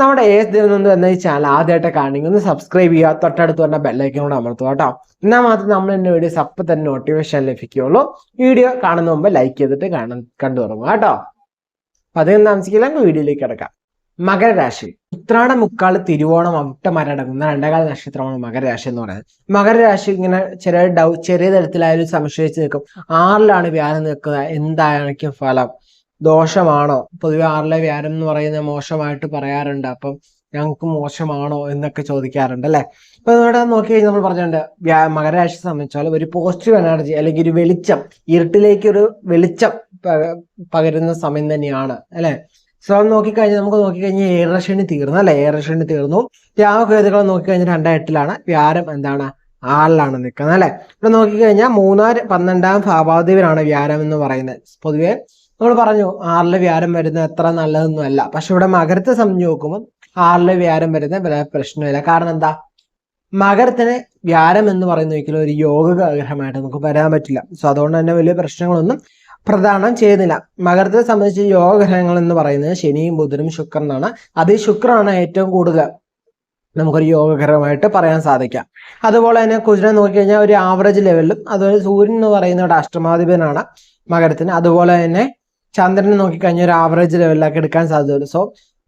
നമ്മുടെ ഏസ് ദിവസം എന്ന ഈ ചാനൽ ആദ്യമായിട്ട് കാണണമെങ്കിൽ ഒന്ന് സബ്സ്ക്രൈബ് ചെയ്യുക. തൊട്ടടുത്ത് പറഞ്ഞ ബെല്ലൈക്കൻ കൂടെ അമർത്തുക കേട്ടോ. എന്നാൽ മാത്രം നമ്മൾ എന്റെ വീഡിയോസ് അപ്പം തന്നെ നോട്ടിഫിക്കേഷൻ ലഭിക്കുകയുള്ളൂ. വീഡിയോ കാണുന്ന മുമ്പ് ലൈക്ക് ചെയ്തിട്ട് കാണാൻ കണ്ടു തുടങ്ങുക കേട്ടോ. അപ്പൊ അധികം താമസിക്കില്ല. വീഡിയോയിലേക്ക് കിടക്കാം. മകരരാശി ഉത്രാട മുക്കാൾ തിരുവോണം അവിട്ടമരടങ്ങുന്ന രണ്ടേകാല നക്ഷത്രമാണ് മകരരാശി എന്ന് പറയുന്നത്. മകരരാശി ഇങ്ങനെ ചെറിയ ഡൗ ചെറിയ തരത്തിലായാലും സംശയിച്ച് നിൽക്കും. ആറിലാണ് വ്യാഴം നിൽക്കുന്നത്. എന്തായിരിക്കും ഫലം? ദോഷമാണോ? പൊതുവെ ആറിലെ വ്യാരം എന്ന് പറയുന്നത് മോശമായിട്ട് പറയാറുണ്ട്. അപ്പം ഞങ്ങൾക്ക് മോശമാണോ എന്നൊക്കെ ചോദിക്കാറുണ്ട് അല്ലെ? അപ്പൊ നോക്കി കഴിഞ്ഞാൽ നമ്മൾ പറഞ്ഞിട്ടുണ്ട് മകരരാശിയെ സംബന്ധിച്ചാൽ ഒരു പോസിറ്റീവ് എനർജി അല്ലെങ്കിൽ ഒരു വെളിച്ചം ഇരുട്ടിലേക്ക് ഒരു വെളിച്ചം പക- പകരുന്ന സമയം തന്നെയാണ് അല്ലെ? സോ നോക്കിക്കഴിഞ്ഞാൽ നമുക്ക് നോക്കിക്കഴിഞ്ഞാൽ ഏറശനി തീർന്നു അല്ലെ? ഏറശനി തീർന്നു. രാമകേതുകൾ നോക്കിക്കഴിഞ്ഞാൽ രണ്ടായിട്ടിലാണ് വ്യാരം എന്താണ്? ആറിലാണ് നിൽക്കുന്നത് അല്ലെ? ഇവിടെ നോക്കിക്കഴിഞ്ഞാൽ മൂന്നാം പന്ത്രണ്ടാം ഭാവാധിപനാണ് വ്യാരം എന്ന് പറയുന്നത്. പൊതുവെ നമ്മൾ പറഞ്ഞു ആറിലെ വ്യാരം വരുന്നത് എത്ര നല്ലതൊന്നും അല്ല. പക്ഷെ ഇവിടെ മകരത്തെ സംബന്ധിച്ച് നോക്കുമ്പോൾ ആറിലെ വ്യാരം വരുന്ന വലിയ പ്രശ്നമില്ല കാരണം എന്താ? മകരത്തിന് വ്യാരം എന്ന് പറയുന്ന ഒരിക്കലും ഒരു യോഗ ഗ്രഹമായിട്ട് നമുക്ക് വരാൻ പറ്റില്ല. സോ അതുകൊണ്ട് തന്നെ വലിയ പ്രശ്നങ്ങളൊന്നും പ്രധാനം ചെയ്യുന്നില്ല. മകരത്തെ സംബന്ധിച്ച് യോഗ ഗ്രഹങ്ങൾ എന്ന് പറയുന്നത് ശനിയും ബുധനും ശുക്രനാണ് അത് ഈ ശുക്രനാണ് ഏറ്റവും കൂടുതൽ നമുക്കൊരു യോഗകരമായിട്ട് പറയാൻ സാധിക്കാം അതുപോലെ തന്നെ കുതിര നോക്കിക്കഴിഞ്ഞാൽ ഒരു ആവറേജ് ലെവലിലും അതുപോലെ സൂര്യൻ എന്ന് പറയുന്ന ഒരു അഷ്ടമാധിപനാണ് മകരത്തിന്. അതുപോലെ തന്നെ ചന്ദ്രനെ നോക്കിക്കഴിഞ്ഞാൽ ഒരു ആവറേജ് ലെവലിലൊക്കെ എടുക്കാൻ സാധ്യതയുള്ളൂ. സോ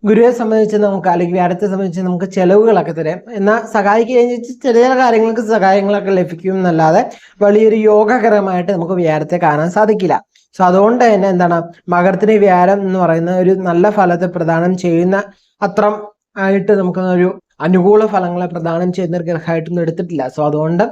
ഗുരുവിനെ സംബന്ധിച്ച് നമുക്ക് അല്ലെങ്കിൽ വ്യാഴത്തെ സംബന്ധിച്ച് നമുക്ക് ചെലവുകളൊക്കെ തരാം. എന്നാൽ സഹായിക്കുകയും ചെറിയ ചില കാര്യങ്ങൾക്ക് സഹായങ്ങളൊക്കെ ലഭിക്കും എന്നല്ലാതെ വലിയൊരു യോഗകരമായിട്ട് നമുക്ക് വ്യാഴത്തെ കാണാൻ സാധിക്കില്ല. സോ അതുകൊണ്ട് തന്നെ എന്താണ് മകരത്തിന് വ്യാഴം എന്ന് പറയുന്ന ഒരു നല്ല ഫലത്തെ പ്രദാനം ചെയ്യുന്ന അത്രം ആയിട്ട് നമുക്ക് ഒരു അനുകൂല ഫലങ്ങളെ പ്രദാനം ചെയ്യുന്ന ഒരു ഗ്രഹമായിട്ടൊന്നും എടുത്തിട്ടില്ല. സോ അതുകൊണ്ട്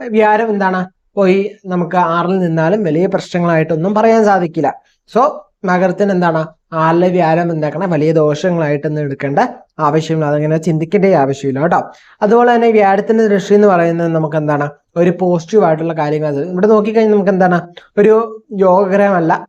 വ്യാഴം എന്താണ് പോയി നമുക്ക് ആറിൽ നിന്നാലും വലിയ പ്രശ്നങ്ങളായിട്ടൊന്നും പറയാൻ സാധിക്കില്ല. സോ മകരത്തിന് എന്താണ്? ആറിലെ വ്യാരം എന്താക്കണം? വലിയ ദോഷങ്ങളായിട്ടൊന്നും എടുക്കേണ്ട ആവശ്യമില്ല. അതങ്ങനെ ചിന്തിക്കേണ്ട ആവശ്യമില്ല കേട്ടോ. അതുപോലെ തന്നെ വ്യാഴത്തിന്റെ ദൃഷ്ടി എന്ന് പറയുന്നത് നമുക്ക് എന്താണ്? ഒരു പോസിറ്റീവ് ആയിട്ടുള്ള കാര്യങ്ങൾ. ഇവിടെ നോക്കിക്കഴിഞ്ഞാൽ നമുക്ക് എന്താണ്? ഒരു യോഗഗ്രഹമല്ല.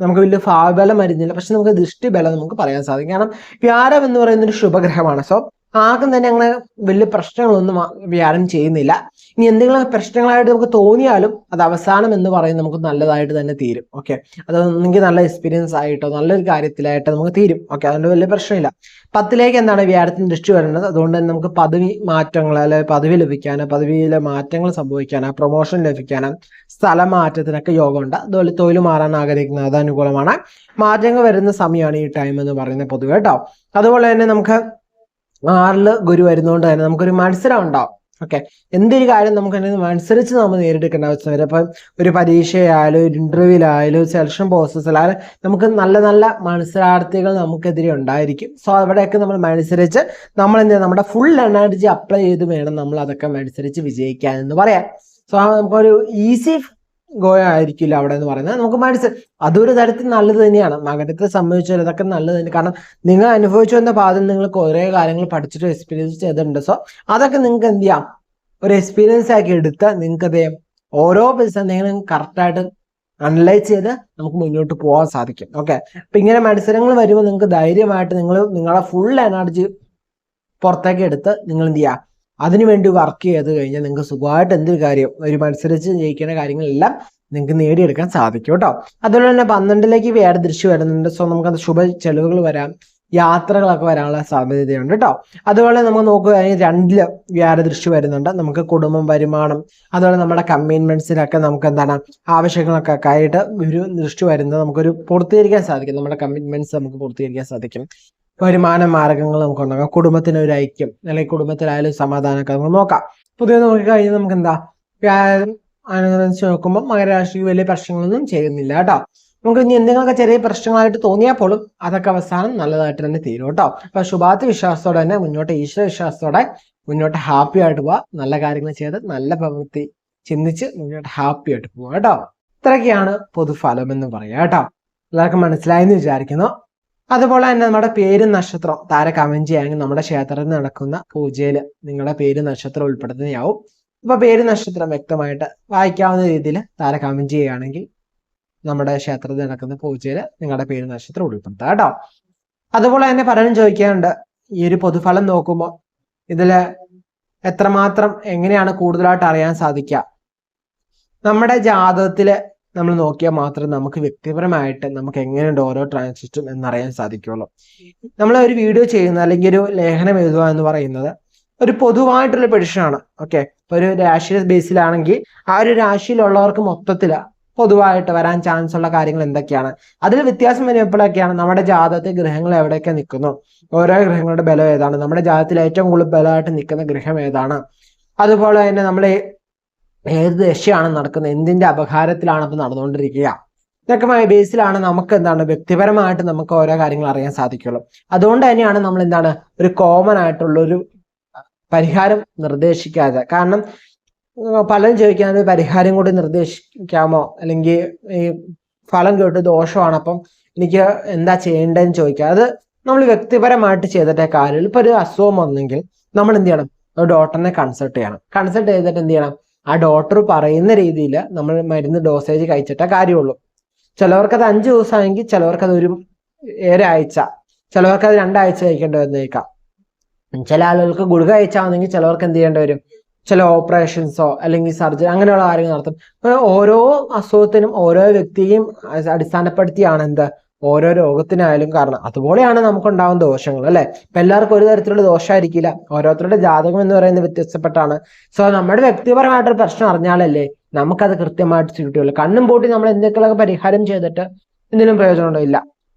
നമുക്ക് വലിയ ഭാവബലം വരുന്നില്ല. പക്ഷെ നമുക്ക് ദൃഷ്ടിബലം നമുക്ക് പറയാൻ സാധിക്കും. കാരണം വ്യാരം എന്ന് പറയുന്ന ഒരു ശുഭഗ്രഹമാണ്. സോ ആർക്കും തന്നെ അങ്ങനെ വലിയ പ്രശ്നങ്ങളൊന്നും വ്യാഴം ചെയ്യുന്നില്ല. ഇനി എന്തെങ്കിലും പ്രശ്നങ്ങളായിട്ട് നമുക്ക് തോന്നിയാലും അത് അവസാനം എന്ന് പറയുന്നത് നമുക്ക് നല്ലതായിട്ട് തന്നെ തീരും. ഓക്കെ അത് നല്ല എക്സ്പീരിയൻസ് ആയിട്ടോ നല്ലൊരു കാര്യത്തിലായിട്ടോ നമുക്ക് തീരും. ഓക്കെ അതുകൊണ്ട് വലിയ പ്രശ്നമില്ല. പത്തിലേക്ക് എന്താണ് വ്യാഴത്തിന് ദൃഷ്ടി വരുന്നത് അതുകൊണ്ട് തന്നെ നമുക്ക് പദവി മാറ്റങ്ങൾ അല്ലെ പദവി ലഭിക്കാനോ പദവിയിലെ മാറ്റങ്ങൾ സംഭവിക്കാനോ പ്രൊമോഷൻ ലഭിക്കാനോ സ്ഥലം മാറ്റത്തിനൊക്കെ യോഗമുണ്ട്. അതുപോലെ തൊഴിൽ മാറാൻ ആഗ്രഹിക്കുന്നത് അത് അനുകൂലമാണ്. മാറ്റങ്ങൾ വരുന്ന സമയമാണ് ഈ ടൈം എന്ന് പറയുന്നത് പൊതുവെ കേട്ടോ. അതുപോലെ തന്നെ നമുക്ക് ആറിൽ ഗുരു വരുന്നതുകൊണ്ട് തന്നെ നമുക്കൊരു മത്സരം ഉണ്ടാവും. ഓക്കെ എന്തൊരു കാര്യം നമുക്ക് മത്സരിച്ച് നമ്മൾ നേരിടേണ്ട ആവശ്യം വരും. അപ്പം ഒരു പരീക്ഷയായാലും ഒരു ഇന്റർവ്യൂ ആയാലും സെലക്ഷൻ പ്രോസസ്സിലായാലും നമുക്ക് നല്ല നല്ല മത്സരാർത്ഥികൾ നമുക്കെതിരെ ഉണ്ടായിരിക്കും. സോ അവിടെയൊക്കെ നമ്മൾ മത്സരിച്ച് നമ്മൾ എന്ത്? നമ്മുടെ ഫുൾ എനർജി അപ്ലൈ ചെയ്ത് വേണം നമ്മൾ അതൊക്കെ മത്സരിച്ച് വിജയിക്കാൻ എന്ന് പറയാം സോ നമുക്കൊരു ഈസി ഗോ ആയിരിക്കില്ല അവിടെ എന്ന് പറയുന്നത് നമുക്ക് മനസ്സിൽ അതൊരു തരത്തിൽ നല്ലത് തന്നെയാണ്. മകരത്തെ സംബന്ധിച്ചാൽ ഇതൊക്കെ നല്ലത് തന്നെ. കാരണം നിങ്ങൾ അനുഭവിച്ചു വന്ന പാതം നിങ്ങൾ കുറേ കാര്യങ്ങൾ പഠിച്ചിട്ട് എക്സ്പീരിയൻസ് ചെയ്തിട്ടുണ്ട്. സോ അതൊക്കെ നിങ്ങൾക്ക് എന്ത് ചെയ്യാം? ഒരു എക്സ്പീരിയൻസ് ആക്കി എടുത്ത് നിങ്ങൾക്ക് അതേ ഓരോ പ്രതിസന്ധികളും കറക്റ്റായിട്ട് അനലൈസ് ചെയ്ത് നമുക്ക് മുന്നോട്ട് പോകാൻ സാധിക്കും. ഓക്കെ അപ്പൊ ഇങ്ങനെ മത്സരങ്ങൾ വരുമ്പോൾ നിങ്ങൾക്ക് ധൈര്യമായിട്ട് നിങ്ങൾ നിങ്ങളുടെ ഫുൾ എനർജി പുറത്തേക്ക് എടുത്ത് നിങ്ങൾ എന്ത് ചെയ്യുക അതിനുവേണ്ടി വർക്ക് ചെയ്ത് കഴിഞ്ഞാൽ നിങ്ങൾക്ക് സുഖമായിട്ട് എന്തൊരു കാര്യം ഒരു മത്സരിച്ച് ജയിക്കുന്ന കാര്യങ്ങളെല്ലാം നിങ്ങൾക്ക് നേടിയെടുക്കാൻ സാധിക്കും കേട്ടോ. അതുപോലെ തന്നെ പന്ത്രണ്ടിലേക്ക് ദൃശ്യം വരുന്നുണ്ട്. സോ നമുക്ക് ശുഭ ചെലവുകൾ വരാം യാത്രകളൊക്കെ വരാനുള്ള സാധ്യതയുണ്ട് കേട്ടോ. അതുപോലെ നമുക്ക് നോക്കുകയാണെങ്കിൽ രണ്ടിൽ വേറെ ദൃഷ്ടി വരുന്നുണ്ട്. നമുക്ക് കുടുംബം വരുമാനം അതുപോലെ നമ്മുടെ കമ്മിറ്റ്മെന്റ്സിനൊക്കെ നമുക്ക് എന്താണ് ആവശ്യങ്ങളൊക്കെ ആയിട്ട് ഒരു ദൃഷ്ടി വരുന്നത് നമുക്കൊരു പൂർത്തീകരിക്കാൻ സാധിക്കും. നമ്മുടെ കമ്മിറ്റ്മെന്റ്സ് നമുക്ക് പൂർത്തീകരിക്കാൻ സാധിക്കും. വരുമാന മാർഗങ്ങൾ നമുക്ക് ഉണ്ടാക്കാം കുടുംബത്തിന് ഒരു ഐക്യം അല്ലെങ്കിൽ കുടുംബത്തിലായാലും സമാധാനമൊക്കെ നമുക്ക് നോക്കാം. പുതിയ നോക്കി കഴിഞ്ഞാൽ നമുക്ക് എന്താ അനുസരിച്ച് നോക്കുമ്പോൾ മകരാശിക്ക് വലിയ പ്രശ്നങ്ങളൊന്നും ചെയ്യുന്നില്ല കേട്ടോ. നമുക്ക് ഇനി എന്തെങ്കിലുമൊക്കെ ചെറിയ പ്രശ്നങ്ങളായിട്ട് തോന്നിയാൽ പോലും അതൊക്കെ അവസാനം നല്ലതായിട്ട് തന്നെ തീരും കേട്ടോ. അപ്പൊ ശുഭാത്തി വിശ്വാസത്തോടെ തന്നെ മുന്നോട്ട് ഈശ്വര വിശ്വാസത്തോടെ മുന്നോട്ട് ഹാപ്പി ആയിട്ട് പോവാ. നല്ല കാര്യങ്ങൾ ചെയ്ത് നല്ല പ്രവൃത്തി ചിന്തിച്ച് മുന്നോട്ട് ഹാപ്പി ആയിട്ട് പോവാ കേട്ടോ. ഇത്രയൊക്കെയാണ് പൊതുഫലം എന്ന് പറയാം കേട്ടോ. എല്ലാവർക്കും മനസ്സിലായെന്ന് വിചാരിക്കുന്നു. അതുപോലെ തന്നെ നമ്മുടെ പേരും നക്ഷത്രം. താര കമന്റ് ചെയ്യുകയാണെങ്കിൽ നമ്മുടെ ക്ഷേത്രത്തിൽ നടക്കുന്ന പൂജയിൽ നിങ്ങളുടെ പേര് നക്ഷത്രം ഉൾപ്പെടുത്തുന്നതാവും. അപ്പൊ പേര് നക്ഷത്രം വ്യക്തമായിട്ട് വായിക്കാവുന്ന രീതിയിൽ താര കമന്റ് ചെയ്യുകയാണെങ്കിൽ നമ്മുടെ ക്ഷേത്രത്തിൽ നടക്കുന്ന പൂജയിൽ നിങ്ങളുടെ പേര് നക്ഷത്രം ഉൾപ്പെടുത്താം കേട്ടോ. അതുപോലെ തന്നെ പലരും ചോദിക്കാറുണ്ട് ഈ ഒരു പൊതുഫലം നോക്കുമ്പോൾ ഇതിൽ എത്രമാത്രം എങ്ങനെയാണ് കൂടുതലായിട്ട് അറിയാൻ സാധിക്കുക? നമ്മുടെ ജാതകത്തിൽ നമ്മൾ നോക്കിയാൽ മാത്രമേ നമുക്ക് വ്യക്തിപരമായിട്ട് നമുക്ക് എങ്ങനെയുണ്ട് ഓരോ ട്രാൻസിസ്റ്റും എന്നറിയാൻ സാധിക്കുള്ളൂ. നമ്മൾ ഒരു വീഡിയോ ചെയ്യുന്ന അല്ലെങ്കിൽ ഒരു ലേഖനം എഴുതുക എന്ന് പറയുന്നത് ഒരു പൊതുവായിട്ടുള്ള പെഡിഷനാണ് ഓക്കെ ഇപ്പൊ ഒരു രാശി ബേസിലാണെങ്കിൽ ആ ഒരു രാശിയിലുള്ളവർക്ക് മൊത്തത്തിൽ പൊതുവായിട്ട് വരാൻ ചാൻസ് ഉള്ള കാര്യങ്ങൾ എന്തൊക്കെയാണ്? അതിൽ വ്യത്യാസം വരുമ്പോഴൊക്കെയാണ് നമ്മുടെ ജാതകത്തിൽ ഗ്രഹങ്ങൾ എവിടെയൊക്കെ നിൽക്കുന്നു? ഓരോ ഗ്രഹങ്ങളുടെ ബലം ഏതാണ്? നമ്മുടെ ജാതത്തിൽ ഏറ്റവും കൂടുതൽ ബലമായിട്ട് നിൽക്കുന്ന ഗ്രഹം ഏതാണ്? അതുപോലെ തന്നെ നമ്മൾ ഏത് ദശയാണ് നടക്കുന്നത്? എന്തിന്റെ അപകാരത്തിലാണ് ഇപ്പൊ നടന്നുകൊണ്ടിരിക്കുക? ഇതൊക്കെ ബേസിലാണ് നമുക്ക് എന്താണ് വ്യക്തിപരമായിട്ട് നമുക്ക് ഓരോ കാര്യങ്ങൾ അറിയാൻ സാധിക്കുള്ളൂ. അതുകൊണ്ട് തന്നെയാണ് നമ്മൾ എന്താണ് ഒരു കോമൺ ആയിട്ടുള്ള ഒരു പരിഹാരം നിർദ്ദേശിക്കാതെ. കാരണം പലരും ചോദിക്കാൻ പരിഹാരം കൂടി നിർദ്ദേശിക്കാമോ? അല്ലെങ്കിൽ ഈ ഫലം കേട്ട് ദോഷമാണ്. അപ്പം എനിക്ക് എന്താ ചെയ്യേണ്ടതെന്ന് ചോദിക്കുക. അത് നമ്മൾ വ്യക്തിപരമായിട്ട് ചെയ്തിട്ടേ കാര്യമുള്ളൂ. ഇപ്പൊ ഒരു അസുഖം വന്നെങ്കിൽ നമ്മൾ എന്ത് ചെയ്യണം? ഡോക്ടറിനെ കൺസൾട്ട് ചെയ്യണം. കൺസൾട്ട് ചെയ്തിട്ട് എന്ത് ചെയ്യണം? ആ ഡോക്ടർ പറയുന്ന രീതിയിൽ നമ്മൾ മരുന്ന് ഡോസേജ് കഴിച്ചിട്ടേ കാര്യമുള്ളൂ. ചിലവർക്ക് അത് അഞ്ച് ദിവസമാണെങ്കിൽ ചിലവർക്ക് അത് ഒരു ഒരാഴ്ച ചിലവർക്ക് അത് രണ്ടാഴ്ച കഴിക്കേണ്ടി വന്നേക്കാം. ചില ആളുകൾക്ക് ഗുളിക കഴിച്ചാണെങ്കിൽ ചിലവർക്ക് എന്ത് ചെയ്യേണ്ടി വരും? ചില ഓപ്പറേഷൻസോ അല്ലെങ്കിൽ സർജറി അങ്ങനെയുള്ള കാര്യങ്ങൾ നടത്തും. ഓരോ അസുഖത്തിനും ഓരോ വ്യക്തിയും അടിസ്ഥാനപ്പെടുത്തിയാണ് എന്ത്? ഓരോ രോഗത്തിനായാലും കാരണം. അതുപോലെയാണ് നമുക്ക് ഉണ്ടാകുന്ന ദോഷങ്ങൾ അല്ലെ? ഇപ്പൊ എല്ലാവർക്കും ഒരു തരത്തിലുള്ള ദോഷമായിരിക്കില്ല ഓരോരുത്തരുടെ ജാതകം എന്ന് പറയുന്നത് വ്യത്യസ്തപ്പെട്ടാണ് സോ നമ്മുടെ വ്യക്തിപരമായിട്ടൊരു പ്രശ്നം അറിഞ്ഞാലല്ലേ നമുക്കത് കൃത്യമായിട്ട് ചുരുട്ടുള്ളൂ കണ്ണും പൂട്ടി നമ്മൾ എന്തൊക്കെയൊക്കെ പരിഹാരം ചെയ്തിട്ട് എന്തെങ്കിലും പ്രയോജനമുണ്ടോ? ഇല്ല.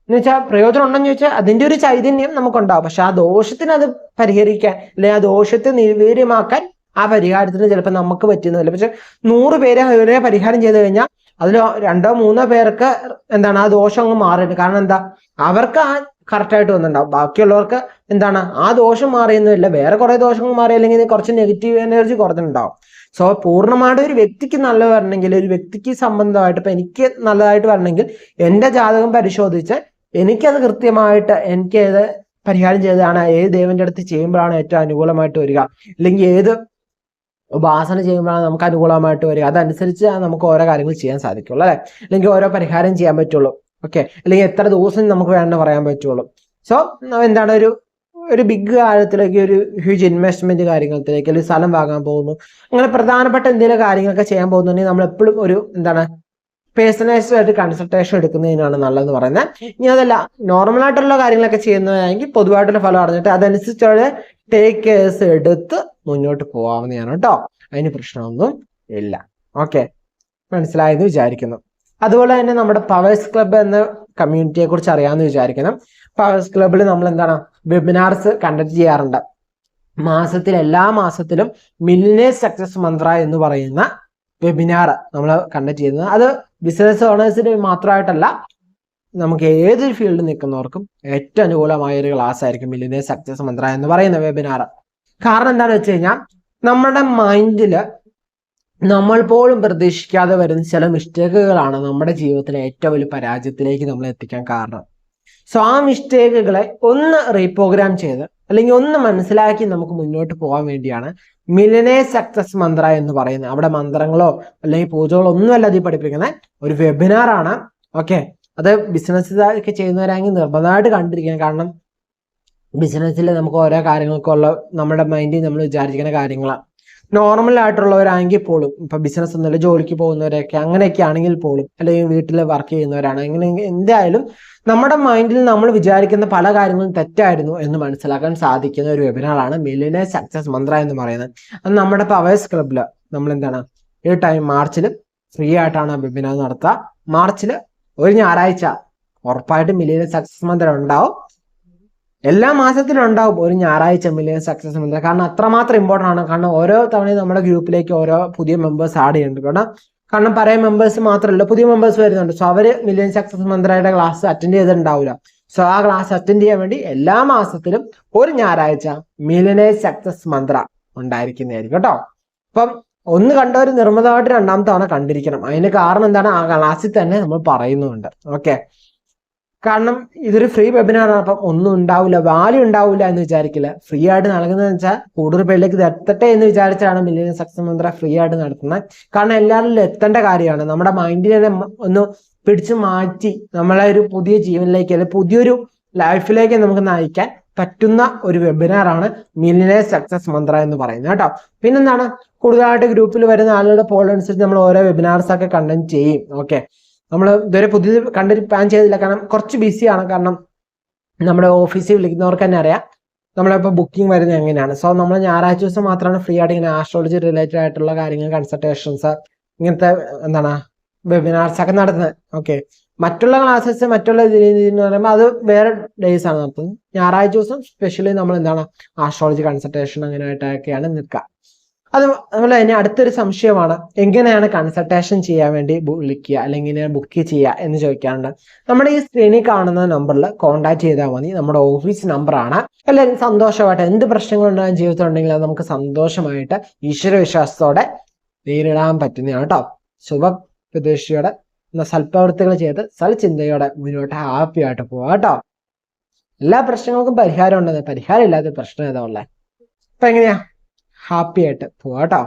എന്ന് വെച്ചാൽ പ്രയോജനം ഉണ്ടെന്ന് ചോദിച്ചാൽ അതിന്റെ ഒരു ചൈതന്യം നമുക്കുണ്ടാവും. പക്ഷെ ആ ദോഷത്തിന് അത് പരിഹരിക്കാൻ അല്ലെങ്കിൽ ആ ദോഷത്തെ നിർവീര്യമാക്കാൻ ആ പരിഹാരത്തിന് ചിലപ്പോൾ നമുക്ക് പറ്റുന്നില്ല പക്ഷെ നൂറ് പേരെ പരിഹാരം ചെയ്ത് കഴിഞ്ഞാൽ അതിൽ രണ്ടോ മൂന്നോ പേർക്ക് എന്താണ് ആ ദോഷം അങ്ങ് മാറിയിട്ട് കാരണം എന്താ? അവർക്ക് ആ കറക്റ്റായിട്ട് വന്നിട്ടുണ്ടാവും. ബാക്കിയുള്ളവർക്ക് എന്താണ്? ആ ദോഷം മാറിയൊന്നുമില്ല. വേറെ കുറെ ദോഷങ്ങൾ മാറി അല്ലെങ്കിൽ കുറച്ച് നെഗറ്റീവ് എനർജി കുറഞ്ഞിട്ടുണ്ടാവും. സോ പൂർണമായിട്ട് ഒരു വ്യക്തിക്ക് നല്ല വരണമെങ്കിൽ ഒരു വ്യക്തിക്ക് സംബന്ധമായിട്ട് ഇപ്പൊ എനിക്ക് നല്ലതായിട്ട് വരണമെങ്കിൽ എന്റെ ജാതകം പരിശോധിച്ച് എനിക്കത് കൃത്യമായിട്ട് എനിക്ക് ഏത് പരിഹാരം ചെയ്തതാണ് ഏത് ദൈവന്റെ അടുത്ത് ചെയ്യുമ്പോഴാണ് ഏറ്റവും അനുകൂലമായിട്ട് വരിക. അല്ലെങ്കിൽ ഏത് ഉപാസന ചെയ്യുമ്പോഴാണ് നമുക്ക് അനുകൂലമായിട്ട് വരിക. അതനുസരിച്ച് നമുക്ക് ഓരോ കാര്യങ്ങൾ ചെയ്യാൻ സാധിക്കുള്ളൂ അല്ലെ? അല്ലെങ്കിൽ ഓരോ പരിഹാരം ചെയ്യാൻ പറ്റുള്ളൂ. ഓക്കെ? അല്ലെങ്കിൽ എത്ര ദിവസം നമുക്ക് വേണമെന്ന് പറയാൻ പറ്റുള്ളൂ. സോ എന്താണ് ഒരു ഒരു ബിഗ് കാര്യത്തിലേക്ക് ഒരു ഹ്യൂജ് ഇൻവെസ്റ്റ്മെന്റ് കാര്യങ്ങളിലേക്ക് അല്ലെങ്കിൽ സ്ഥലം വാങ്ങാൻ പോകുന്നു. അങ്ങനെ പ്രധാനപ്പെട്ട എന്തെങ്കിലും കാര്യങ്ങളൊക്കെ ചെയ്യാൻ പോകുന്നുണ്ടെങ്കിൽ നമ്മൾ എപ്പോഴും ഒരു എന്താണ് പേഴ്സണലൈസ്ഡ് ആയിട്ട് കൺസൾട്ടേഷൻ എടുക്കുന്നതിനാണ് നല്ലതെന്ന് പറയുന്നത്. ഇനി അതല്ല നോർമൽ ആയിട്ടുള്ള കാര്യങ്ങളൊക്കെ ചെയ്യുന്നതാണെങ്കിൽ പൊതുവായിട്ടുള്ള ഫലം അറിഞ്ഞിട്ട് അതനുസരിച്ചുള്ള ടേക്ക് കെയർസ് എടുത്ത് മുന്നോട്ട് പോകാവുന്നതാണ് കേട്ടോ അതിന് പ്രശ്നമൊന്നും ഇല്ല. ഓക്കെ മനസ്സിലായെന്ന് വിചാരിക്കുന്നു. അതുപോലെ തന്നെ നമ്മുടെ പവേഴ്സ് ക്ലബ്ബ് എന്ന കമ്മ്യൂണിറ്റിയെ കുറിച്ച് അറിയാമെന്ന് വിചാരിക്കണം. പവേഴ്സ് ക്ലബ്ബിൽ നമ്മൾ എന്താണ് വെബിനാർസ് കണ്ടക്ട് ചെയ്യാറുണ്ട്. മാസത്തിൽ എല്ലാ മാസത്തിലും മില്ലിനേഴ്സ് സക്സസ് മന്ത്ര എന്ന് പറയുന്ന വെബിനാർ നമ്മൾ കണ്ടക്ട് ചെയ്യുന്നത്. അത് ബിസിനസ് ഓണേഴ്സിന് മാത്രമായിട്ടല്ല നമുക്ക് ഏതൊരു ഫീൽഡിൽ നിൽക്കുന്നവർക്കും ഏറ്റവും അനുകൂലമായ ഒരു ക്ലാസ് ആയിരിക്കും മില്ലിനേഴ്സ് സക്സസ് മന്ത്ര എന്ന് പറയുന്ന വെബിനാർ കാരണം എന്താണെന്ന് വെച്ച് കഴിഞ്ഞാൽ നമ്മുടെ മൈൻഡിൽ നമ്മൾ പോലും പ്രതീക്ഷിക്കാതെ വരുന്ന ചില മിസ്റ്റേക്കുകളാണ് നമ്മുടെ ജീവിതത്തിലെ ഏറ്റവും വലിയ പരാജയത്തിലേക്ക് നമ്മൾ എത്തിക്കാൻ കാരണം. സോ ആ മിസ്റ്റേക്കുകളെ ഒന്ന് റീപ്രോഗ്രാം ചെയ്ത് അല്ലെങ്കിൽ ഒന്ന് മനസ്സിലാക്കി നമുക്ക് മുന്നോട്ട് പോകാൻ വേണ്ടിയാണ്. മിലനെ സക്സസ് മന്ത്ര എന്ന് പറയുന്നത്. അവിടെ മന്ത്രങ്ങളോ അല്ലെങ്കിൽ പൂജകളോ ഒന്നുമല്ല അതിൽ പഠിപ്പിക്കുന്നത്. ഒരു വെബിനാർ ആണ്. ഓക്കെ അത് ബിസിനസ് ഒക്കെ ചെയ്യുന്നവരാണെങ്കിൽ നിർബന്ധമായിട്ട് കണ്ടിരിക്കണം. കാരണം ബിസിനസ്സിൽ നമുക്ക് ഓരോ കാര്യങ്ങൾക്കുള്ള നമ്മുടെ മൈൻഡിൽ നമ്മൾ വിചാരിക്കുന്ന കാര്യങ്ങളാണ് നോർമൽ ആയിട്ടുള്ളവരാണെങ്കിൽ പോലും ഇപ്പൊ ബിസിനസ് ഒന്നുമില്ല ജോലിക്ക് പോകുന്നവരൊക്കെ അങ്ങനെയൊക്കെ ആണെങ്കിൽ പോലും അല്ലെങ്കിൽ വീട്ടിൽ വർക്ക് ചെയ്യുന്നവരാണ് എന്തായാലും നമ്മുടെ മൈൻഡിൽ നമ്മൾ വിചാരിക്കുന്ന പല കാര്യങ്ങളും തെറ്റായിരുന്നു എന്ന് മനസ്സിലാക്കാൻ സാധിക്കുന്ന ഒരു വെബിനാറാണ് മില്ലിനെ സക്സസ് മന്ത്ര എന്ന് പറയുന്നത്. അത് നമ്മുടെ പവേഴ്സ് ക്ലബിൽ നമ്മൾ എന്താണ് ഈ ടൈം മാർച്ചിൽ ഫ്രീ ആയിട്ടാണ് വെബിനാർ നടത്തുക. മാർച്ചിൽ ഒരു ഞായറാഴ്ച ഉറപ്പായിട്ടും മില്ലിയൻ സക്സസ് മന്ത്ര ഉണ്ടാവും. എല്ലാ മാസത്തിലും ഉണ്ടാവും ഒരു ഞായറാഴ്ച മില്ലിയൻ സക്സസ് മന്ത്ര കാരണം അത്രമാത്രം ഇമ്പോർട്ടന്റ് ആണ്. കാരണം ഓരോ തവണയും നമ്മുടെ ഗ്രൂപ്പിലേക്ക് ഓരോ പുതിയ മെമ്പേഴ്സ് ആഡ് ചെയ്യുന്നുണ്ട്. കാരണം കാരണം പഴയ മെമ്പേഴ്സ് മാത്രമല്ല പുതിയ മെമ്പേഴ്സ് വരുന്നുണ്ട്. സോ അവർ മില്യൻ സക്സസ് മന്ത്രയുടെ ക്ലാസ് അറ്റൻഡ് ചെയ്തിട്ടുണ്ടാവില്ല. സോ ആ ക്ലാസ് അറ്റൻഡ് ചെയ്യാൻ വേണ്ടി എല്ലാ മാസത്തിലും ഒരു ഞായറാഴ്ച മില്യനെ സക്സസ് മന്ത്ര ഉണ്ടായിരിക്കുന്നതായിരിക്കും കേട്ടോ. അപ്പം ഒന്ന് കണ്ടവർ നിർമ്മതമായിട്ട് രണ്ടാമത്തെ തവണ കണ്ടിരിക്കണം. അതിന് കാരണം എന്താണ്? ആ ക്ലാസ്സിൽ തന്നെ നമ്മൾ പറയുന്നുണ്ട്. ഓക്കെ കാരണം ഇതൊരു ഫ്രീ വെബിനാറാണ് അപ്പം ഒന്നും ഉണ്ടാവില്ല വാല്യൂ ഉണ്ടാവില്ല എന്ന് വിചാരിക്കില്ല. ഫ്രീ ആയിട്ട് നൽകുന്നതെന്ന് വെച്ചാൽ കൂടുതൽ പേരിലേക്ക് ഇത് എത്തട്ടെ എന്ന് വിചാരിച്ചാണ് മില്യൻ സക്സസ് മന്ത്ര ഫ്രീ ആയിട്ട് നടത്തുന്നത് കാരണം എല്ലാവരിലും എത്തേണ്ട കാര്യമാണ്. നമ്മുടെ മൈൻഡിനെ ഒന്ന് പിടിച്ചു മാറ്റി നമ്മളെ ഒരു പുതിയ ജീവനിലേക്ക് അല്ലെങ്കിൽ പുതിയൊരു ലൈഫിലേക്ക് നമുക്ക് നയിക്കാൻ പറ്റുന്ന ഒരു വെബിനാർ ആണ് മില്യനെ സക്സസ് മന്ത്ര എന്ന് പറയുന്നത് കേട്ടോ. പിന്നെന്താണ്? കൂടുതലായിട്ട് ഗ്രൂപ്പിൽ വരുന്ന ആളുകളുടെ പോൾ അനുസരിച്ച് നമ്മൾ ഓരോ വെബിനാർസ് ഒക്കെ കണ്ടന്റ് ചെയ്യും. ഓക്കെ നമ്മൾ ഇതുവരെ പുതിയത് കണ്ടിട്ട് പ്ലാൻ ചെയ്തില്ല. കാരണം കുറച്ച് ബിസിയാണ് കാരണം നമ്മുടെ ഓഫീസിൽ വിളിക്കുന്നവർക്ക് തന്നെ അറിയാം. നമ്മളിപ്പോൾ ബുക്കിംഗ് വരുന്നത് എങ്ങനെയാണ്? സോ നമ്മൾ ഞായറാഴ്ച ദിവസം മാത്രമാണ് ഫ്രീ ആയിട്ട് ഇങ്ങനെ ആസ്ട്രോളജി റിലേറ്റഡ് ആയിട്ടുള്ള കാര്യങ്ങൾ കൺസൾട്ടേഷൻസ് ഇങ്ങനത്തെ എന്താണ് വെബിനാർസ് ഒക്കെ നടത്തുന്നത്. ഓക്കെ മറ്റുള്ള ക്ലാസ്സസ് മറ്റുള്ള എന്ന് പറയുമ്പോൾ അത് വേറെ ഡേയ്സ് ആണ് നടത്തുന്നത്. ഞായറാഴ്ച ദിവസം സ്പെഷ്യലി നമ്മൾ എന്താണ് ആസ്ട്രോളജി കൺസൾട്ടേഷൻ അങ്ങനെയായിട്ടൊക്കെയാണ് നിൽക്കുക. അതുപോലെ തന്നെ അടുത്തൊരു സംശയമാണ്. എങ്ങനെയാണ് കൺസൾട്ടേഷൻ ചെയ്യാൻ വേണ്ടി വിളിക്കുക? അല്ലെങ്കിൽ ബുക്ക് ചെയ്യുക എന്ന് ചോദിക്കാറുണ്ട്. നമ്മുടെ ഈ സ്ക്രീനിൽ കാണുന്ന നമ്പറിൽ കോൺടാക്ട് ചെയ്താൽ മതി. നമ്മുടെ ഓഫീസ് നമ്പറാണ് എല്ലാവരും സന്തോഷമായിട്ട് എന്ത് പ്രശ്നങ്ങളുണ്ടാകും ജീവിതത്തിൽ ഉണ്ടെങ്കിൽ അത് നമുക്ക് സന്തോഷമായിട്ട് ഈശ്വരവിശ്വാസത്തോടെ നേരിടാൻ പറ്റുന്നതാണ് കേട്ടോ ശുഭ പ്രതീക്ഷയോടെ സൽപ്രവൃത്തികൾ ചെയ്ത് സൽചിന്തയോടെ മുന്നോട്ട് ഹാപ്പി ആയിട്ട് പോവാം കേട്ടോ എല്ലാ പ്രശ്നങ്ങൾക്കും പരിഹാരം ഉണ്ടെന്ന് പരിഹാരം ഇല്ലാത്ത പ്രശ്നം ഏതാ ഉള്ളത് അപ്പൊ എങ്ങനെയാ? ഹാപ്പി ആയിട്ട് പോവാട്ടോ